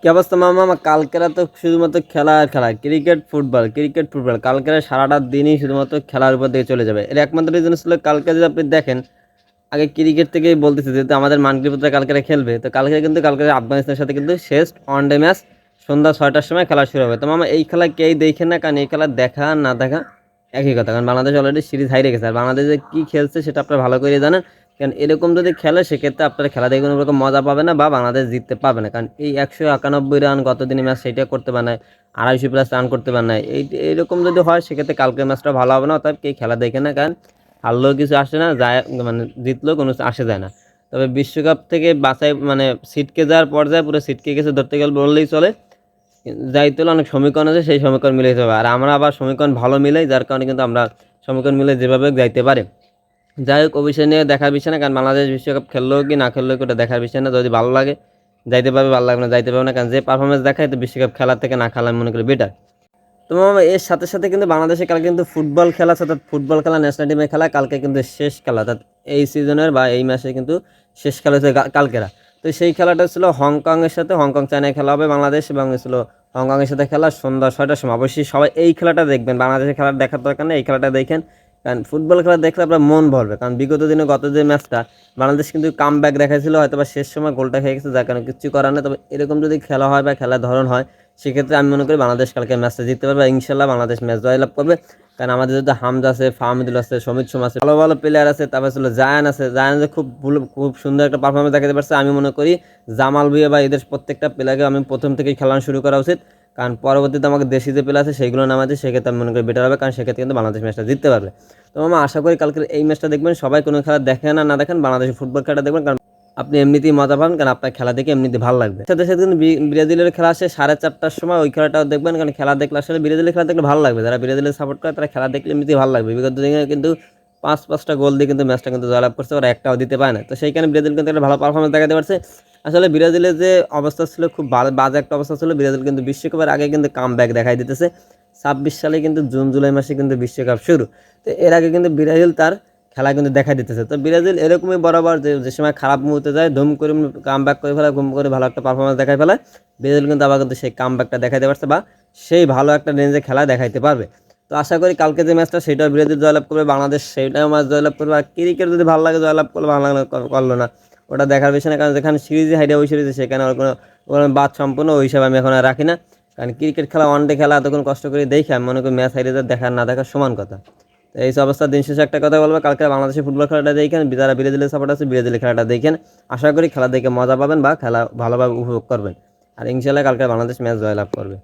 কি অবস্থা মামা? আমার কালকেরা তো শুধুমাত্র খেলা আর খেলা। Cricket, football cricket, football. কালকেরা সারাটা দিনই শুধুমাত্র খেলার উপর দিয়ে চলে যাবে। এর একমাত্র রিজন ছিল কালকে যদি আপনি দেখেন, আগে ক্রিকেট থেকেই বলতেছে, যেহেতু আমাদের মানকৃপুত্রা কালকেরা খেলবে, তো কালকে কিন্তু কালকে আফগানিস্তানের সাথে কিন্তু শেষ ওয়ান ডে ম্যাচ সন্ধ্যা ছয়টার সময় খেলা শুরু হবে। তো মামা, এই খেলা কেই দেখে না, কারণ এই খেলা দেখা না দেখা একই কথা, কারণ বাংলাদেশ অলরেডি সিরিজ হারিয়ে গেছে আর বাংলাদেশে কী খেলছে সেটা আপনারা ভালো করে জানেন। কারণ এরকম যদি খেলে, সেক্ষেত্রে আপনারা খেলা দেখে কোনো রকম মজা পাবে না বা বাংলাদেশ জিততে পাবে না। কারণ এই একশো একানব্বই রান গত দিনে ম্যাচ সেটা করতে পারে না আড়াইশো প্লাস রান করতে পারে না এই এরকম যদি হয়, সেক্ষেত্রে কালকের ম্যাচটা ভালো হবে না অর্থাৎ কে খেলা দেখে না। কারণ হারলেও কিছু আসে না, যায় মানে জিতলেও কোনো আসে যায় না। তবে বিশ্বকাপ থেকে বাছাই মানে সিটকে যাওয়ার পর্যায়ে পুরো সিটকে গেছে ধরতে গেলে বললেই চলে। যাইতে হলে অনেক সমীকরণ আছে, সেই সমীকরণ মিলে যেতে হবে আর আমরা আবার সমীকরণ ভালো মিলাই, যার কারণে কিন্তু আমরা সমীকরণ মিলে যেভাবে যাইতে পারে। যাই হোক অভিষেক নিয়ে দেখার বিষয় না, কারণ বাংলাদেশ বিশ্বকাপ খেললেও কি না খেললেও কি ওটা দেখার বিষয় না, যদি ভালো লাগে, যাইতে পারবে, ভালো লাগবে না যাইতে পারবে না, কারণ যে পারফরমেন্স দেখায়, তো বিশ্বকাপ খেলার থেকে না খেলা মনে করি বেটার তো মামা, এর সাথে সাথে কিন্তু বাংলাদেশে কালকে কিন্তু ফুটবল খেলা অর্থাৎ ফুটবল খেলা ন্যাশনাল টিমের খেলা, কালকে কিন্তু শেষ খেলা, অর্থাৎ এই সিজনের বা এই ম্যাচে কিন্তু শেষ খেলা হচ্ছে কালকেরা। তো সেই খেলাটা ছিল হংকংয়ের সাথে হংকং চায়নায় খেলা হবে বাংলাদেশ এবং ছিল হংকংয়ের সাথে খেলা সন্ধ্যা ছয়টার সময়। অবশ্যই সবাই এই খেলাটা দেখবেন, বাংলাদেশের খেলা দেখার দরকার নেই, এই খেলাটা দেখেন কারণ ফুটবল খেলা দেখলে আপনার মন ভরবে। কারণ বিগত দিনে গত যে ম্যাচটা, বাংলাদেশ কিন্তু কাম ব্যাক দেখাইছিল হয়তো বা শেষ সময় গোলটা খেয়ে গেছে, যার কারণে কিছু করার নেই। তবে এরকম যদি খেলা হয় বা খেলার ধরন হয়, সেক্ষেত্রে আমি মনে করি বাংলাদেশ কালকে ম্যাচটা জিততে পারবে ইনশাল্লাহ বাংলাদেশ ম্যাচ জয়লাভ করবে। কারণ আমাদের যদি হামজা আছে ফাহমিদুল আছে, সমিত সোম আছে, ভালো ভালো প্লেয়ার আছে, তারপরে ছিল জায়ান আছে। জায়ান খুব খুব সুন্দর একটা পারফরমেন্স দেখাতে পারছে। আমি মনে করি জামাল ভুইয়া বা এদের প্রত্যেকটা প্লেয়ারকে আমি প্রথম থেকেই খেলানো শুরু করা উচিত। কারণ পরবর্তীতে আমাকে দেশি যে প্লেয়ার আছে সেইগুলো নামাতে সেক্ষেত্রে আমি মনে করি বেটার হবে, কারণ সেক্ষেত্রে কিন্তু বাংলাদেশ ম্যাচটা জিততে পারবে। তো আমরা আশা করি কালকের এই ম্যাচটা দেখবেন। সবাই কোনো খেলা দেখেন না না দেখেন, বাংলাদেশের ফুটবল খেলাটা দেখবেন, কারণ আপনি এমনিতেই মজা পাবেন কারণ আপনার খেলা দেখে এমনিতে ভালো লাগবে। সাথে সাথে কিন্তু ব্রাজিলের খেলা আসে সাড়ে চারটার সময়, ওই খেলাটাও দেখবেন, কারণ খেলা দেখলে আসলে ব্রাজিলের খেলা দেখলে ভালো লাগবে। যারা ব্রাজিলের সাপোর্ট করে, তারা খেলা দেখলে এমনিতেই ভালো লাগবে। বিগত দিনে কিন্তু পাঁচ পাঁচটা গোল দিয়ে কিন্তু ম্যাচটা কিন্তু জয়লাভ করছে, ওরা একটাও দিতে পারে না। তো সেইখানে ব্রাজিল কিন্তু একটা ভালো পারফরমেন্স দেখাতে পারছে। আসলে ব্রাজিলের যে অবস্থা ছিল খুব বাজে একটা অবস্থা ছিল। ব্রাজিল কিন্তু বিশ্বকাপের আগে কিন্তু কাম ব্যাক দেখাই দিতেছে। ছাব্বিশ সালে কিন্তু জুন, জুলাই মাসে কিন্তু বিশ্বকাপ শুরু। তো এর আগে কিন্তু ব্রাজিল তার খেলা কিন্তু দেখা দিতেছে। তো ব্রাজিল এরকমই বরাবর যে যে সময় খারাপ মুহূর্তে যায়, ধুম করে কাম ব্যাক করে ফেলা, ঘুম করে ভালো একটা পারফরমেন্স দেখাই ফেলায় ব্রাজিল কিন্তু আবার কিন্তু সেই কাম ব্যাকটা দেখাইতে পারছে বা সেই ভালো একটা রেঞ্জে খেলা দেখাইতে পারবে। তো আশা করি কালকে যে ম্যাচটা সেটাও ব্রাজিল জয়লাভ করবে, বাংলাদেশ সেইটাও ম্যাচ জয়লাভ করবে। আর ক্রিকেট যদি ভালো লাগে, জয়লাভ করলে ভালো লাগে করল না। ওটা দেখার বিষয় না, কারণ যেখানে সিরিজে হাইডে ওই সিরিজে, সেখানে ওর কোনো বাদ সম্পূর্ণ ওই হিসাবে আমি এখন আর রাখি না। কারণ ক্রিকেট খেলা ওয়ান ডে খেলা এতক্ষণ কষ্ট করে দেখি আমি মনে করি ম্যাচ হাইডে দেখার না দেখার সমান কথা। তো এই সব অবস্থা, দিন শেষে একটা কথা বলব, কালকে বাংলাদেশের ফুটবল খেলাটা দেখেন, যারা ব্রাজিলের সাপোর্ট আছে ব্রাজিলের খেলাটা দেখেন। আশা করি খেলা দেখে মজা পাবেন বা খেলা ভালোভাবে উপভোগ করবেন। আর ইনশাল্লাহ কালকে বাংলাদেশ ম্যাচ জয়লাভ করবে।